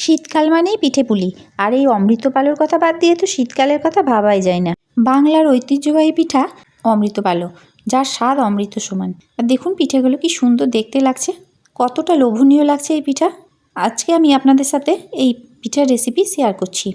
শীতকাল মানেই পিঠে পুলি। আর এই অমৃতপালোর কথা বাদ দিয়ে তো শীতকালের কথা ভাবাই যায় না। বাংলার ঐতিহ্যবাহী পিঠা অমৃতপালো যার স্বাদ অমৃত সমান। আর দেখুন পিঠেগুলো কি সুন্দর দেখতে লাগছে। কতটা লোভনীয় লাগছে এই পিঠা। আজকে আমি আপনাদের সাথে এই পিঠার রেসিপি শেয়ার করছি।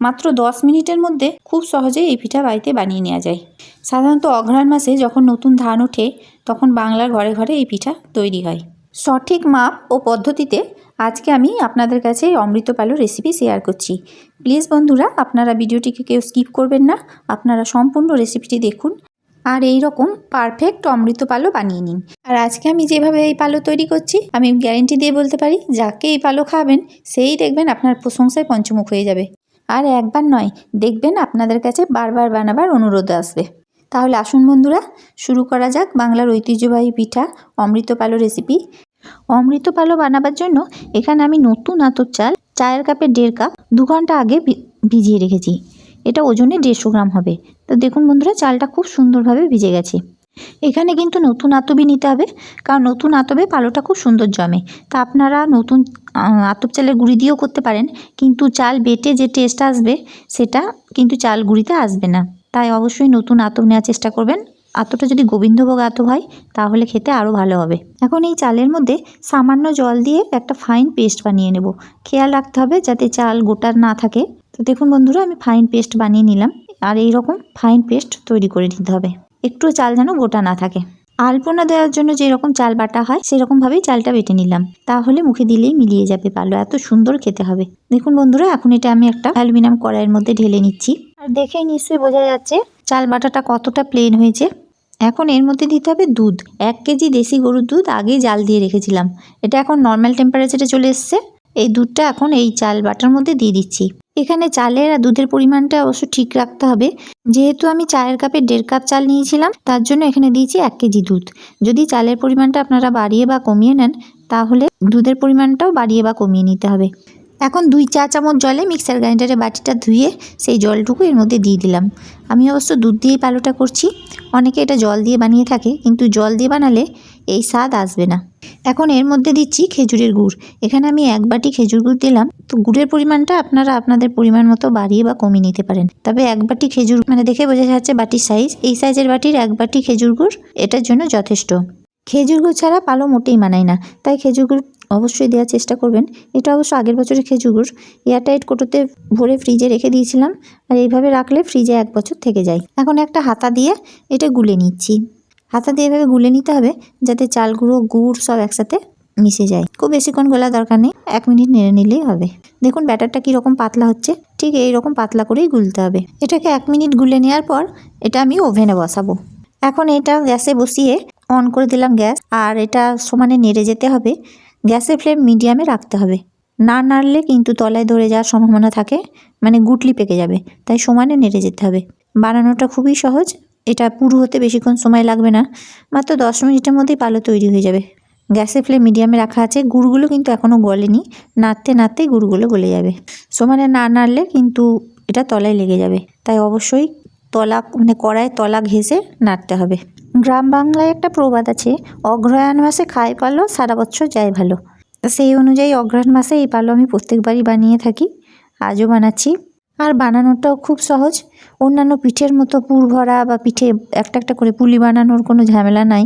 মাত্র দশ মিনিটের মধ্যে খুব সহজে এই পিঠা বাড়িতে বানিয়ে নেওয়া যায়। সাধারণত অঘ্রাণ মাসে যখন নতুন ধান ওঠে, তখন বাংলার ঘরে ঘরে এই পিঠা তৈরি হয়। সঠিক মাপ ও পদ্ধতিতে আজকে আমি আপনাদের কাছে এই অমৃতপালো রেসিপি শেয়ার করছি। প্লিজ বন্ধুরা, আপনারা ভিডিওটিকে কেউ স্কিপ করবেন না, আপনারা সম্পূর্ণ রেসিপিটি দেখুন আর এই রকম পারফেক্ট অমৃত পালো বানিয়ে নিন। আর আজকে আমি যেভাবে এই পালো তৈরি করছি, আমি গ্যারেন্টি দিয়ে বলতে পারি, যাকে এই পালো খাবেন, সেই দেখবেন আপনার প্রশংসায় পঞ্চমুখ হয়ে যাবে। আর একবার নয়, দেখবেন আপনাদের কাছে বারবার বানাবার অনুরোধ আসবে। তাহলে আসুন বন্ধুরা, শুরু করা যাক বাংলার ঐতিহ্যবাহী পিঠা অমৃতপালো রেসিপি অমৃতপালো বানাবার জন্য এখানে আমি নতুন আতর চাল, চায়ের কাপে দেড় কাপ, দু ঘণ্টা আগে ভিজিয়ে রেখেছি। এটা ওজনে দেড়শো গ্রাম হবে। তো দেখুন বন্ধুরা, চালটা খুব সুন্দরভাবে ভিজে গেছে। এখানে কিন্তু নতুন আতবই নিতে হবে, কারণ নতুন আতবে পালোটা খুব সুন্দর জমে। তা আপনারা নতুন আতপ চালের গুঁড়ি দিয়েও করতে পারেন, কিন্তু চাল বেটে যে টেস্ট আসবে, সেটা কিন্তু চাল গুঁড়িতে আসবে না। তাই অবশ্যই নতুন আতপ নেওয়ার চেষ্টা করবেন। আতটা যদি গোবিন্দভোগ আতপ হয়, তাহলে খেতে আরও ভালো হবে। এখন এই চালের মধ্যে সামান্য জল দিয়ে একটা ফাইন পেস্ট বানিয়ে নেব। খেয়াল রাখতে হবে যাতে চাল গোটা না থাকে। তো দেখুন বন্ধুরা, আমি ফাইন পেস্ট বানিয়ে নিলাম। আর এই রকম ফাইন পেস্ট তৈরি করে নিতে হবে। একটু চাল যেন গোটা না থাকে। আলপনা দেওয়ার জন্য যেরকম চাল বাটা হয়, সেরকমভাবেই চালটা বেটে নিলাম। তাহলে মুখে দিলেই মিলিয়ে যাবে ভালো এত সুন্দর খেতে হবে। দেখুন বন্ধুরা, এখন এটা আমি একটা অ্যালুমিনিয়াম কড়াইয়ের মধ্যে ঢেলে নিচ্ছি। আর দেখেই নিশ্চয়ই বোঝা যাচ্ছে চাল বাটাটা কতটা প্লেন হয়েছে। এখন এর মধ্যে দিতে হবে দুধ। এক কেজি দেশি গরুর দুধ আগেই জাল দিয়ে রেখেছিলাম। এটা এখন নর্মাল টেম্পারেচারে চলে এসছে। এই দুধটা এখন এই চাল বাটার মধ্যে দিয়ে দিচ্ছি। এখানে চালের আর দুধের পরিমাণটা অবশ্য ঠিক রাখতে হবে। যেহেতু আমি চায়ের কাপে দেড় কাপ চাল নিয়েছিলাম, তার জন্য এখানে দিয়েছি এক কেজি দুধ। যদি চালের পরিমাণটা আপনারা বাড়িয়ে বা কমিয়ে নেন, তাহলে দুধের পরিমাণটাও বাড়িয়ে বা কমিয়ে নিতে হবে। এখন দুই চা চামচ জলে মিক্সার গ্রাইন্ডারে বাটিটা ধুয়ে সেই জলটুকু এর মধ্যে দিয়ে দিলাম। আমি অবশ্য দুধ দিয়েই পালোটা করছি। অনেকে এটা জল দিয়ে বানিয়ে থাকে, কিন্তু জল দিয়ে বানালে এই স্বাদ আসবে না। এখন এর মধ্যে দিচ্ছি খেজুরের গুড়। এখানে আমি এক বাটি খেজুর গুড় দিলাম। তো গুড়ের পরিমাণটা আপনারা আপনাদের পরিমাণ মতো বাড়িয়ে বা কমিয়ে নিতে পারেন। তবে এক বাটি খেজুর মানে দেখে বোঝা যাচ্ছে বাটির সাইজ এই সাইজের বাটির এক বাটি খেজুর গুড় এটার জন্য যথেষ্ট। খেজুর গুড় ছাড়া পালো মোটেই মানায় না। তাই খেজুর গুড় অবশ্যই দেওয়ার চেষ্টা করবেন। এটা অবশ্য আগের বছরের খেজুর। এয়ারটাইট কোটোতে ভরে ফ্রিজে রেখে দিয়েছিলাম। আর এইভাবে রাখলে ফ্রিজে এক বছর থেকে যায়। এখন একটা হাতা দিয়ে এটা গুলে নিচ্ছি। হাতা দিয়ে এভাবে গুলে নিতে হবে যাতে চাল গুঁড়ো গুড় সব একসাথে মিশে যায়। খুব বেশিক্ষণ গোলা দরকার নেই। এক মিনিট নেড়ে নিলেই হবে। দেখুন ব্যাটারটা কীরকম পাতলা হচ্ছে। ঠিক এই রকম পাতলা করেই গুলতে হবে। এটাকে এক মিনিট গুলে নেওয়ার পর এটা আমি ওভেনে বসাবো। এখন এটা গ্যাসে বসিয়ে অন করে দিলাম গ্যাস। আর এটা সমানে নেড়ে যেতে হবে। গ্যাসের ফ্লেম মিডিয়ামে রাখতে হবে। না নাড়লে কিন্তু তলায় ধরে যাওয়ার সম্ভাবনা থাকে মানে গুটলি পেকে যাবে, তাই সমানে নেড়ে যেতে হবে। বানানোটা খুবই সহজ, এটা পুরো হতে বেশিক্ষণ সময় লাগবে না, মাত্র দশ মিনিটের মধ্যেই পালো তৈরি হয়ে যাবে। গ্যাসের ফ্লেম মিডিয়ামে রাখা আছে, গুড়গুলো কিন্তু এখনও গলেনি, নাড়তে নাড়তেই গুড়গুলো গলে যাবে। সমানে না নাড়লে কিন্তু এটা তলায় লেগে যাবে, তাই অবশ্যই তলা মানে কড়ায় তলা ঘেঁষে নাড়তে হবে। গ্রাম বাংলায় একটা প্রবাদ আছে, অগ্রহায়ণ মাসে খায় পালো, সারা বছর যায় ভালো। সেই অনুযায়ী অগ্রহায়ণ মাসে এই পালো আমি প্রত্যেকবারই বানিয়ে থাকি, আজও বানাচ্ছি। আর বানানোটাও খুব সহজ, অন্যান্য পিঠের মতো পুর ভরা বা পিঠে একটা একটা করে পুলি বানানোর কোনো ঝামেলা নাই।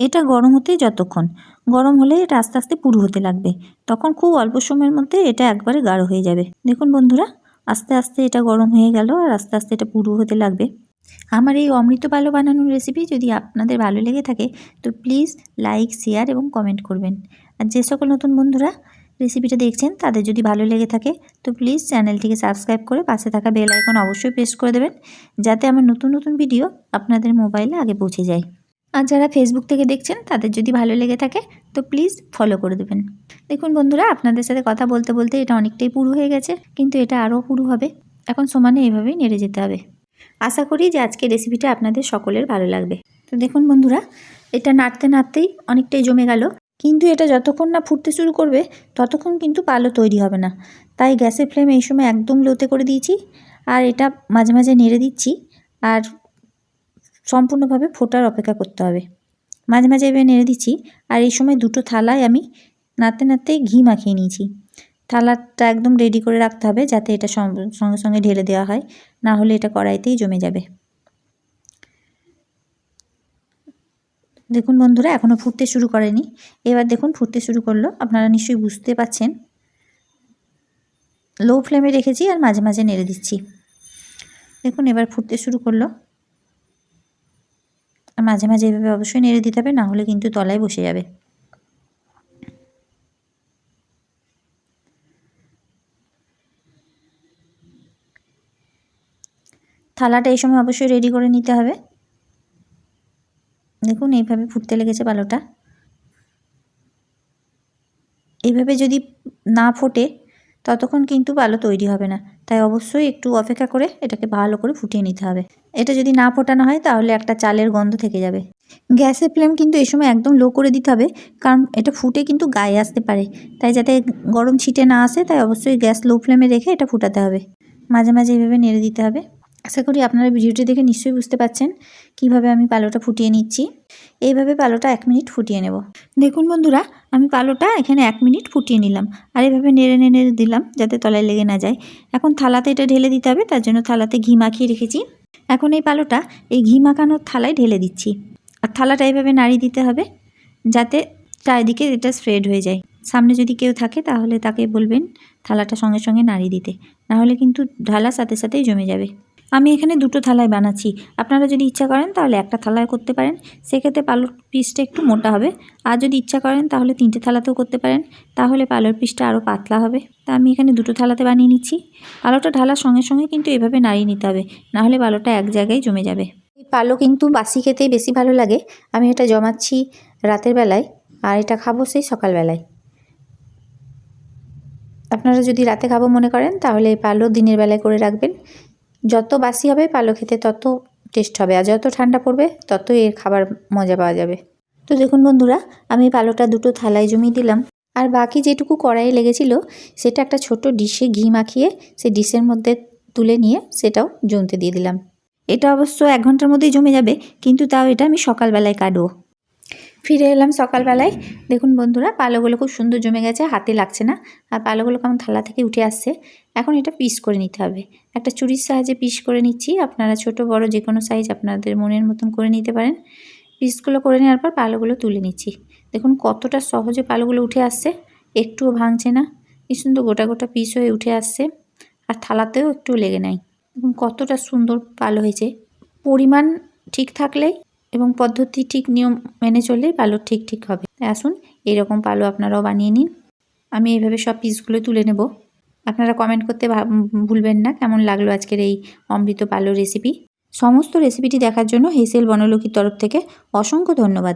এটা গরম হতেই যতক্ষণ, গরম হলে এটা আস্তে আস্তে পুরু হতে লাগবে, তখন খুব অল্প সময়ের মধ্যে এটা একবারে গাঢ় হয়ে যাবে। দেখুন বন্ধুরা, আস্তে আস্তে এটা গরম হয়ে গেল আর আস্তে আস্তে এটা পুরু হতে লাগবে। আমার এই অমৃত পালো বানানোর রেসিপি যদি আপনাদের ভালো লেগে থাকে, তো প্লিজ লাইক শেয়ার এবং কমেন্ট করবেন। আর যে সকল নতুন বন্ধুরা রেসিপিটা দেখছেন, তাদের যদি ভালো লেগে থাকে, তো প্লিজ চ্যানেলটিকে সাবস্ক্রাইব করে পাশে থাকা বেল আইকন অবশ্যই প্রেস করে দেবেন, যাতে আমার নতুন নতুন ভিডিও আপনাদের মোবাইলে আগে পৌঁছে যায়। আর যারা ফেসবুক থেকে দেখছেন, তাদের যদি ভালো লেগে থাকে, তো প্লিজ ফলো করে দেবেন। দেখুন বন্ধুরা, আপনাদের সাথে কথা বলতে বলতে এটা অনেকটাই পুরু হয়ে গেছে, কিন্তু এটা আরও পুরু হবে। এখন সমানে এভাবেই নেড়ে যেতে হবে। আশা করি যে আজকের রেসিপিটা আপনাদের সকলের ভালো লাগবে। তো দেখুন বন্ধুরা, এটা নাড়তে নাড়তেই অনেকটাই জমে গেল। কিন্তু এটা যতক্ষণ না ফুটতে শুরু করবে, ততক্ষণ কিন্তু পালো তৈরি হবে না। তাই গ্যাসের ফ্লেম এই সময় একদম লোতে করে দিয়েছি আর এটা মাঝে মাঝে নেড়ে দিচ্ছি আর সম্পূর্ণভাবে ফোটার অপেক্ষা করতে হবে। মাঝে মাঝে এভাবে নেড়ে দিচ্ছি আর এই সময় দুটো থালায় আমি নাড়তে নাড়তে ঘি মাখিয়ে নিয়েছি। থালাটা একদম রেডি করে রাখতে হবে যাতে এটা সঙ্গে সঙ্গে ঢেলে দেওয়া হয়। না হলে এটা কড়াইতেই জমে যাবে। দেখুন বন্ধুরা এখনও ফুটতে শুরু করেনি। এবার দেখুন ফুটতে শুরু করল। আপনারা নিশ্চয়ই বুঝতে পাচ্ছেন। লো ফ্লেমে রেখেছি আর মাঝে মাঝে নেড়ে দিচ্ছি। দেখুন এবার ফুটতে শুরু করল। আর মাঝে মাঝে এভাবে অবশ্যই নেড়ে দিতে হবে, না হলে কিন্তু তলায় বসে যাবে। থালাটা এই সময় অবশ্যই রেডি করে নিতে হবে। দেখুন, এইভাবে ফুটতে লেগেছে পালোটা এইভাবে যদি না ফোটে, ততক্ষণ কিন্তু পালো তৈরি হবে না। তাই অবশ্যই একটু অপেক্ষা করে এটাকে ভালো করে ফুটিয়ে নিতে হবে। এটা যদি না ফোটানো হয়, তাহলে একটা চালের গন্ধ থেকে যাবে। গ্যাসের ফ্লেম কিন্তু এই সময় একদম লো করে দিতে হবে, কারণ এটা ফুটে কিন্তু গায়ে আসতে পারে। তাই যাতে গরম ছিটে না আসে, তাই অবশ্যই গ্যাস লো ফ্লেমে রেখে এটা ফুটাতে হবে। মাঝে মাঝে এইভাবে নেড়ে দিতে হবে। আশা করি আপনারা ভিডিওটি দেখে নিশ্চয়ই বুঝতে পারছেন কীভাবে আমি পালোটা ফুটিয়ে নিচ্ছি। এইভাবে পালোটা এক মিনিট ফুটিয়ে নেব। দেখুন বন্ধুরা, আমি পালোটা এখানে এক মিনিট ফুটিয়ে নিলাম আর এইভাবে নেড়ে নেড়ে দিলাম যাতে তলায় লেগে না যায়। এখন থালাতে এটা ঢেলে দিতে হবে, তার জন্য থালাতে ঘি মাখিয়ে রেখেছি। এখন এই পালোটা এই ঘি মাখানোর থালায় ঢেলে দিচ্ছি। আর থালাটা এইভাবে নাড়িয়ে দিতে হবে যাতে চারিদিকে এটা স্প্রেড হয়ে যায়। সামনে যদি কেউ থাকে তাহলে তাকে বলবেন থালাটা সঙ্গে সঙ্গে নাড়িয়ে দিতে। নাহলে কিন্তু ঢালা সাথে সাথেই জমে যাবে। আমি এখানে দুটো থালায় বানাচ্ছি। আপনারা যদি ইচ্ছা করেন তাহলে একটা থালায় করতে পারেন। সেক্ষেত্রে পালুর পিসটা একটু মোটা হবে। আর যদি ইচ্ছা করেন তাহলে তিনটে থালাতেও করতে পারেন। তাহলে পালুর পিসটা আরও পাতলা হবে। তা আমি এখানে দুটো থালাতে বানিয়ে নিচ্ছি। পালোটা ঢালার সঙ্গে সঙ্গে কিন্তু এভাবে নাড়িয়ে নিতে হবে। নাহলে পালোটা এক জায়গায় জমে যাবে। এই পালো কিন্তু বাসি খেতেই বেশি ভালো লাগে। আমি এটা জমাচ্ছি রাতের বেলায়। আর এটা খাব সেই সকালবেলায়। আপনারা যদি রাতে খাব মনে করেন তাহলে এই পালো দিনের বেলায় করে রাখবেন। যত বাসি হবে পালো খেতে তত টেস্ট হবে, আর যত ঠান্ডা পড়বে তত এর খাবার মজা পাওয়া যাবে। তো দেখুন বন্ধুরা, আমি পালোটা দুটো থালায় জমিয়ে দিলাম। আর বাকি যেটুকু কড়াইয়ে লেগেছিল, সেটা একটা ছোট ডিশে ঘি মাখিয়ে সেই ডিশের মধ্যে তুলে নিয়ে সেটাও জমতে দিয়ে দিলাম। এটা অবশ্য এক ঘণ্টার মধ্যেই জমে যাবে, কিন্তু তাও এটা আমি সকালবেলায় কাটবো। ফিরে এলাম সকালবেলায়। দেখুন বন্ধুরা, পালোগুলো খুব সুন্দর জমে গেছে, হাতে লাগছে না। আর পালোগুলো কেমন থালা থেকে উঠে আসছে। এখন এটা পিস করে নিতে হবে। একটা চুরির সাহায্যে পিস করে নিচ্ছি। আপনারা ছোট, বড় যে কোনো সাইজ আপনাদের মনের মতন করে নিতে পারেন। পিসগুলো করে নেওয়ার পর পালোগুলো তুলে নিচ্ছি। দেখুন কতটা সহজে পালোগুলো উঠে আসছে। একটুও ভাঙছে না। কি সুন্দর গোটা গোটা পিস হয়ে উঠে আসছে। আর থালাতেও একটু লেগে নাই। দেখুন কতটা সুন্দর পালো হয়েছে। পরিমাণ ঠিক থাকলেই এবং পদ্ধতি ঠিক নিয়ম মেনে চললেই পালো ঠিক ঠিক হবে। আসুন, এরকম পালো আপনারাও বানিয়ে নিন। আমি এইভাবে সব পিসগুলো তুলে নেব। আপনারা কমেন্ট করতে ভুলবেন না। কেমন লাগল আজকের এই অমৃত পালো রেসিপি সমস্ত রেসিপিটি দেখার জন্য হেসেল বনলক্ষীর তরফ থেকে অসংখ্য ধন্যবাদ।